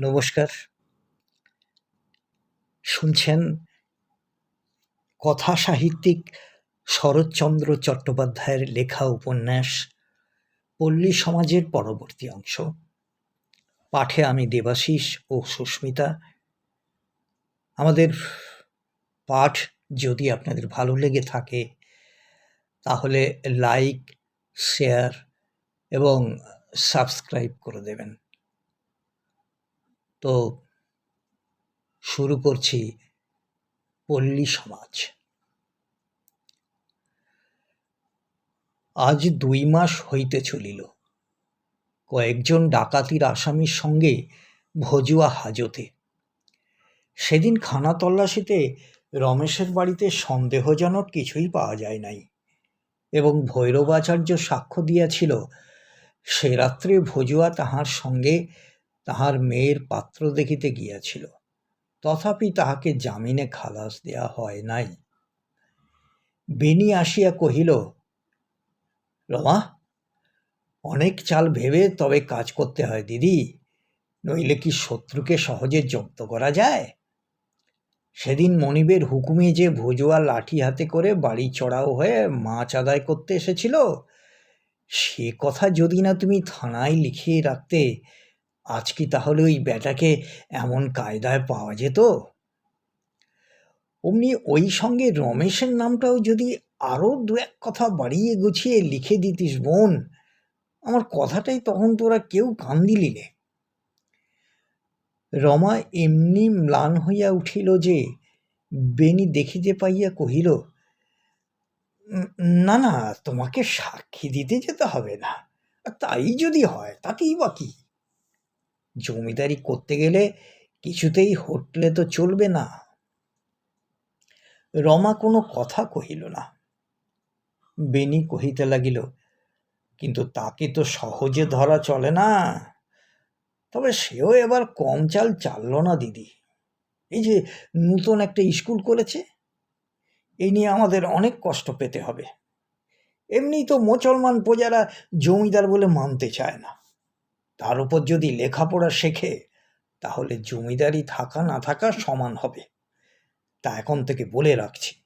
নমস্কার। শুনছেন কথা সাহিত্যিক শরৎচন্দ্র চট্টোপাধ্যায়ের লেখা উপন্যাস, পল্লী সমাজের পরবর্তী অংশ। পাঠে আমি দেবাশিস ও সুস্মিতা। আমাদের পাঠ যদি আপনাদের ভালো লেগে থাকে, তাহলে লাইক, শেয়ার এবং সাবস্ক্রাইব করে দেবেন। তো শুরু করছি পল্লী সমাজ। আজ দুই মাস হইতে চলিল। কয়েকজন ডাকাতির আসামির সঙ্গে ভজুয়া হাজতে। সেদিন খানা তল্লাশিতে রমেশের বাড়িতে সন্দেহজনক কিছুই পাওয়া যায় নাই এবং ভৈরবাচার্য সাক্ষ্য দিয়াছিল, সে রাত্রে ভজুয়া তাহার সঙ্গে তাহার মেয়ের পাত্র দেখিতে গিয়াছিল। তথাপি তাহাকে জামিনে খালাস দেয়া হয় নাই। বেনি আসিয়া কহিল, রমা, অনেক চাল ভেবে তবে কাজ করতে হয় দিদি, নইলে কি শত্রুকে সহজে জব্দ করা যায়? সেদিন মনিবের হুকুমে যে ভুজুয়া লাঠি হাতে করে বাড়ি চড়াও হয়ে মাছ আদায় করতে এসেছিল, সে কথা যদি না তুমি থানায় লিখিয়ে রাখতে আজ কি তাহলে ওই ব্যাটাকে এমন কায়দায় পাওয়া যেত? অমনি ওই সঙ্গে রমেশের নামটাও যদি আরও দু এক কথা বাড়িয়ে গুছিয়ে লিখে দিতিস বোন, আমার কথাটাই তখন তোরা কেউ কান দিলি নে। রমা এমনি ম্লান হইয়া উঠিল যে বেনি দেখিতে পাইয়া কহিল না না, তোমাকে সাক্ষী দিতে যেতে হবে না, তাই যদি হয় তাতেই বা কি? জমিদারি করতে গেলে কিছুতেই হটলে তো চলবে না। রমা কোনো কথা কহিল না। বেনি কহিতে লাগিল, কিন্তু তাকে তো সহজে ধরা চলে না। তবে সেও এবার কম চাল চালল না দিদি। এই যে নূতন একটা স্কুল করেছে এই নিয়ে আমাদের অনেক কষ্ট পেতে হবে। এমনি তো মুসলমান প্রজারা জমিদার বলে মানতে চায় না। তার উপর যদি লেখাপড়া শেখে, তাহলে জমিদারি থাকা না থাকা সমান হবে। তা এখন থেকে বলে রাখছি।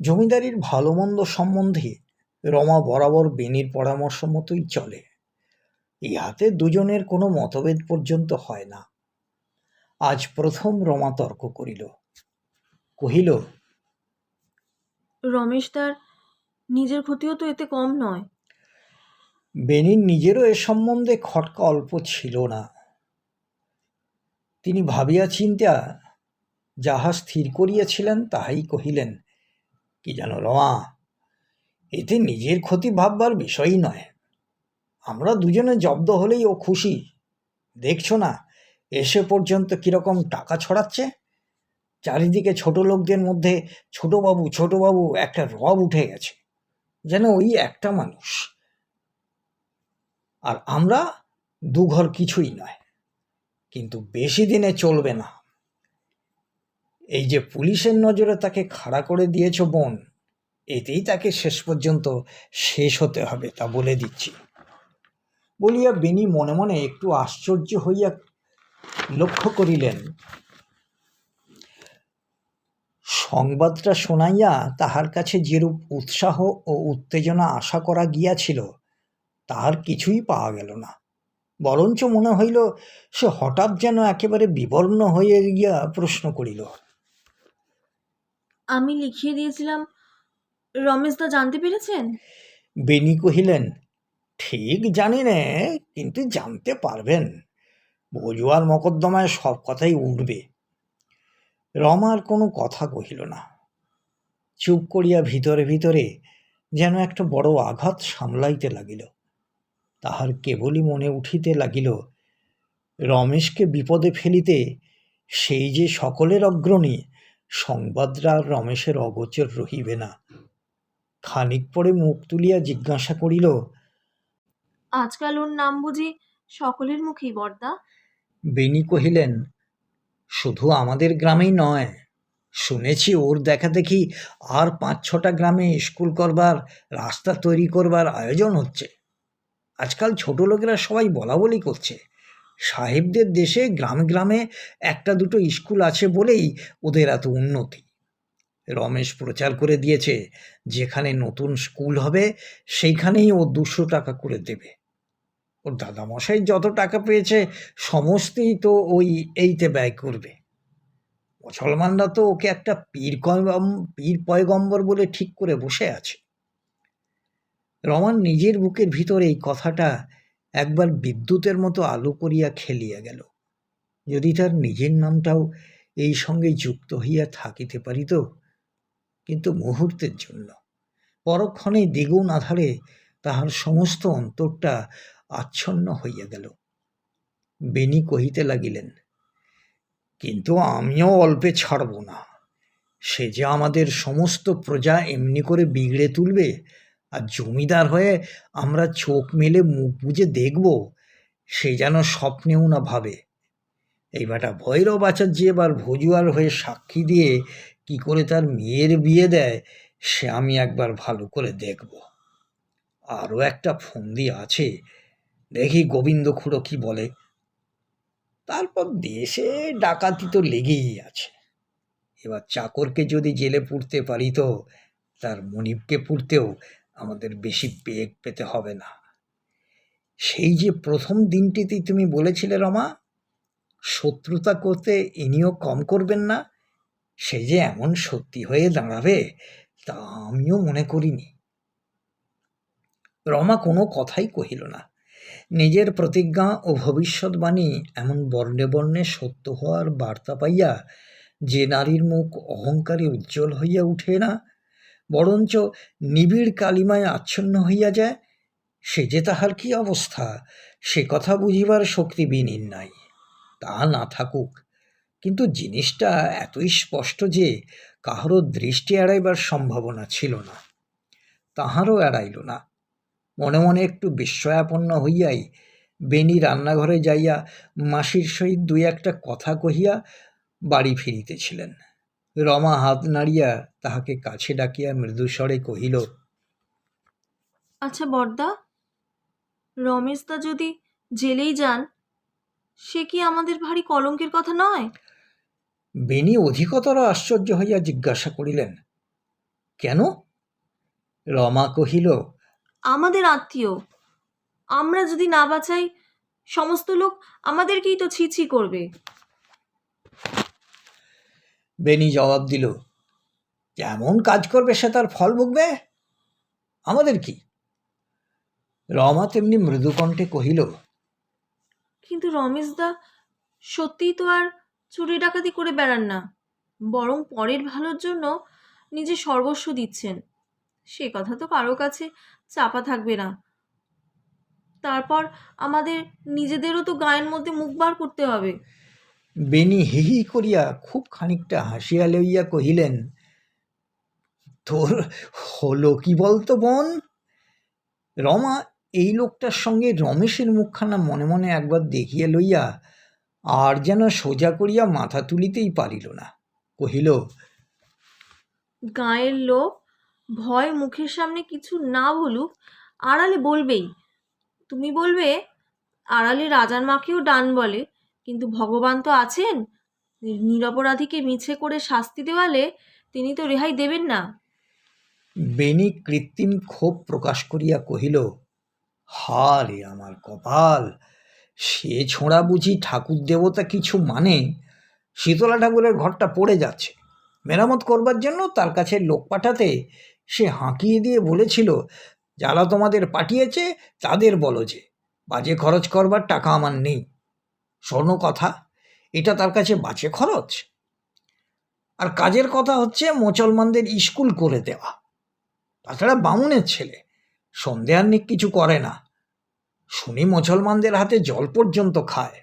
জমিদারির ভালো মন্দ সম্বন্ধে রমা বরাবর বেনির পরামর্শ মতোই চলে। ইহাতে দুজনের কোনো মতভেদ পর্যন্ত হয় না। আজ প্রথম রমা তর্ক করিল। কহিল, রমেশ তার নিজের ক্ষতিও তো এতে কম নয়। বেনির নিজেরও এ সম্বন্ধে খটকা অল্প ছিল না। তিনি ভাবিয়া চিন্তা, যাহা স্থির করিয়াছিলেন তাহাই কহিলেন, কি জানো রমা, এতে নিজের ক্ষতি ভাববার বিষয়ই নয়। আমরা দুজনে জব্দ হলেই ও খুশি। দেখছ না, এসে পর্যন্ত কীরকম টাকা ছড়াচ্ছে? চারিদিকে ছোট লোকদের মধ্যে ছোটবাবু ছোটবাবু একটা রব উঠে গেছে। যেন ওই একটা মানুষ আর আমরা দুঘর কিছুই নয়। কিন্তু বেশি দিনে চলবে না। এই যে পুলিশের নজরে তাকে খাড়া করে দিয়েছ বোন, এতেই তাকে শেষ পর্যন্ত শেষ হতে হবে তা বলে দিচ্ছি। বলিয়া বেনি মনে মনে একটু আশ্চর্য হইয়া লক্ষ্য করিলেন, সংবাদটা শোনাইয়া তাহার কাছে যেরূপ উৎসাহ ও উত্তেজনা আশা করা গিয়াছিল তাহার কিছুই পাওয়া গেল না। বরঞ্চ মনে হইল সে হঠাৎ যেন একেবারে বিবর্ণ হয়ে গিয়া প্রশ্ন করিল। আমি লিখিয়ে দিয়েছিলাম রমেশ দা জানতে পেরেছেন? বেনি কহিলেন ঠিক জানি নে কিন্তু জানতে পারবেন। বজুয়ার মকদ্দমায় সব কথাই উঠবে। রমার কোনো কথা কহিল না। চুপ করিয়া ভিতরে ভিতরে যেন একটা বড় আঘাত সামলাইতে লাগিল। তাহার কেবলই মনে উঠিতে লাগিল রমেশকে বিপদে ফেলিতে সেই যে সকলের অগ্রণী সংবাদরা আর রমেশের অগোচর রহিবে না। খানিক পরে মুখ তুলিয়া জিজ্ঞাসা করিল আজকাল ওর নাম বুঝি সকলের মুখেই বর্দা? বেনি কহিলেন শুধু আমাদের গ্রামেই নয় শুনেছি ওর দেখা দেখি আর পাঁচ ছটা গ্রামে স্কুল করবার রাস্তা তৈরি করবার আয়োজন হচ্ছে। আজকাল ছোট লোকেরা সবাই বলা বলি করছে। সাহেবদের দেশে গ্রামে গ্রামে একটা দুটো স্কুল আছে বলেই ওদের এত উন্নতি। রমেশ প্রচার করে দিয়েছে, যেখানে নতুন স্কুল হবে, সেইখানেই ও দুশো টাকা করে দেবে। ওর দাদামশাই যত টাকা পেয়েছে, সমস্তই তো ওই এইতে ব্যয় করবে। মুসলমানরা তো ওকে একটা পীর পীর পয়গম্বর বলে ঠিক করে বসে আছে। রমান নিজের বুকের ভিতর এই কথাটা একবার বিদ্যুতের মতো আলো করিয়া খেলিয়া গেল। যদি তার নিজের নামটাও এই সঙ্গে যুক্ত হইয়া থাকিতে পারিত, কিন্তু মুহূর্তের জন্য। পরক্ষণে দ্বিগুণ আধারে তাহার সমস্ত অন্তরটা আচ্ছন্ন হইয়া গেল। বেনি কহিতে লাগিলেন, কিন্তু আমিও অল্পে ছাড়ব না। সে যে আমাদের সমস্ত প্রজা এমনি করে বিগড়ে তুলবে আর জমিদার হয়ে আমরা চোখ মেলে মুখ বুজে দেখব, সে যেন স্বপ্নেও না ভাবে। এই বেটা ভৈরব আচার্য এবার ভজুয়ার হয়ে সাক্ষী দিয়ে কি করে তার মেয়ের বিয়ে দেয়, সে আমি একবার ভালো করে দেখব। আরও একটা ফন্দি আছে, দেখি গোবিন্দ খুড়ো কি বলে। তারপর দেশে ডাকাতি তো লেগেই আছে। এবার চাকরকে যদি জেলে পুড়তে পারি তো, তার মনিবকে পুড়তেও আমাদের বেশি বেগ পেতে হবে না। সেই যে প্রথম দিনটিতেই তুমি বলেছিলে রমা, শত্রুতা করতে ইনিও কম করবেন না, সে যে এমন সত্যি হয়ে দাঁড়াবে, তা আমিও মনে করিনি। রমা কোনো কথাই কহিল না। নিজের প্রতিজ্ঞা ও ভবিষ্যৎবাণী এমন বর্ণে বর্ণে সত্য হওয়ার বার্তা পাইয়া যে নারীর মুখ অহংকারে উজ্জ্বল হইয়া উঠে না বরঞ্চ নিবিড় কালিমায় আচ্ছন্ন হইয়া যায়, সে যে তাহার কি অবস্থা, সে কথা বুঝিবার শক্তি বিনীর নাই। তা না থাকুক, কিন্তু জিনিসটা এতই স্পষ্ট যে কাহারও দৃষ্টি এড়াইবার সম্ভাবনা ছিল না, তাহারও এড়াইল না। মনে মনে একটু বিস্ময়াপন্ন হইয়াই বেনি রান্নাঘরে যাইয়া মাসির সহিত দুই একটা কথা কহিয়া বাড়ি ফিরিতেছিলেন। রমা হাত নাড়িয়া তাহাকে কাছে ডাকিয়া মৃদুস্বরে কহিল আচ্ছা বর্দা রমেশদা যদি জেলেই যান সে কি আমাদের ভারী কলঙ্কের কথা নয়? বেনি অধিকতর আশ্চর্য হইয়া জিজ্ঞাসা করিলেন কেন? রমা কহিল আমাদের আত্মীয় আমরা যদি না বাঁচাই সমস্ত লোক আমাদেরকেই তো ছি ছি করবে। বেনি জবাব দিল যেমন কাজ করবে সে তার ফল ভুগবে? আমাদের কি? রমা তেমনি মৃদুকণ্ঠে কহিল, কিন্তু রমেশদা, সত্যিই তো আর চুরি ডাকাতি করে বেড়ান না। বরং পরের ভালোর জন্য নিজে সর্বস্ব দিচ্ছেন। সে কথা তো কারও কাছে চাপা থাকবে না। তারপর আমাদের নিজেদেরও তো গায়ের মধ্যে মুখ বার করতে হবে। বেনি হি হি করিয়া খুব খানিকটা হাসিয়া লইয়া কহিলেন, তোর হলো কি বলতো বোন? রমা, এই লোকটার সঙ্গে রমেশের মুখখানা মনে মনে একবার দেখিয়া লইয়া আর যেন সোজা করিয়া মাথা তুলিতেই পারিল না। কহিল, গায়ের লোক ভয় মুখের সামনে কিছু না বলুক, আড়ালে বলবেই। তুমি বলবে, আড়ালে রাজার মাকেও ডান বলে। কিন্তু ভগবান তো আছেন। নিরপরাধীকে মিছে করে শাস্তি দেওয়ালে তিনি তো রেহাই দেবেন না। বেনি কৃত্রিম ক্ষোভ প্রকাশ করিয়া কহিল হা রে আমার কপাল! সে ছোঁড়া বুঝি ঠাকুর দেবতা কিছু মানে? শীতলা ঠাকুরের ঘরটা পড়ে যাচ্ছে। মেরামত করবার জন্য তার কাছে লোক পাঠাতে সে হাঁকিয়ে দিয়ে বলেছিল যারা তোমাদের পাঠিয়েছে, তাদের বলো যে। বাজে খরচ করবার টাকা আমার নেই। স্বর্ণ কথা এটা তার কাছে বাঁচে খরচ। আর কাজের কথা হচ্ছে মুসলমানদের স্কুল করে দেওয়া। তাছাড়া বামুনের ছেলে সন্দেহান্নিক কিছু করে না। শুনি মুসলমানদের হাতে জল পর্যন্ত খায়।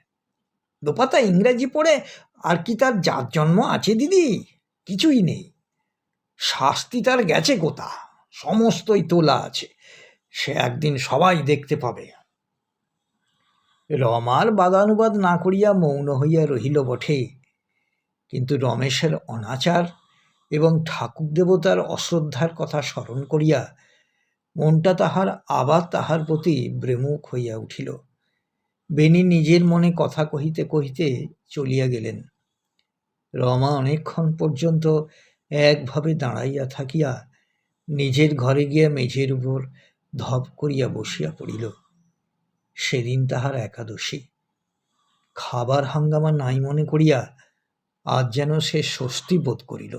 দোপাতা ইংরেজি পড়ে, আর কি তার জাত জন্ম আছে দিদি? কিছুই নেই। শাস্তি তার গেছে কোথা সমস্তই তোলা আছে। সে একদিন সবাই দেখতে পাবে। রমার বাদানুবাদ না করিয়া মৌন হইয়া রহিল বটে। কিন্তু রমেশের অনাচার এবং ঠাকুর দেবতার অশ্রদ্ধার কথা স্মরণ করিয়া মনটা তাহার আবার তাহার প্রতি ব্রেমুখ হইয়া উঠিল। বেনি নিজের মনে কথা কহিতে কহিতে চলিয়া গেলেন। রমা অনেকক্ষণ পর্যন্ত একভাবে দাঁড়াইয়া থাকিয়া নিজের ঘরে গিয়া মেঝের উপর ধপ করিয়া বসিয়া পড়িল। সেদিন তাহার একাদশী। খাবার হাঙ্গামা নাই মনে করিয়া আজ যেন সে স্বস্তি বোধ করিল।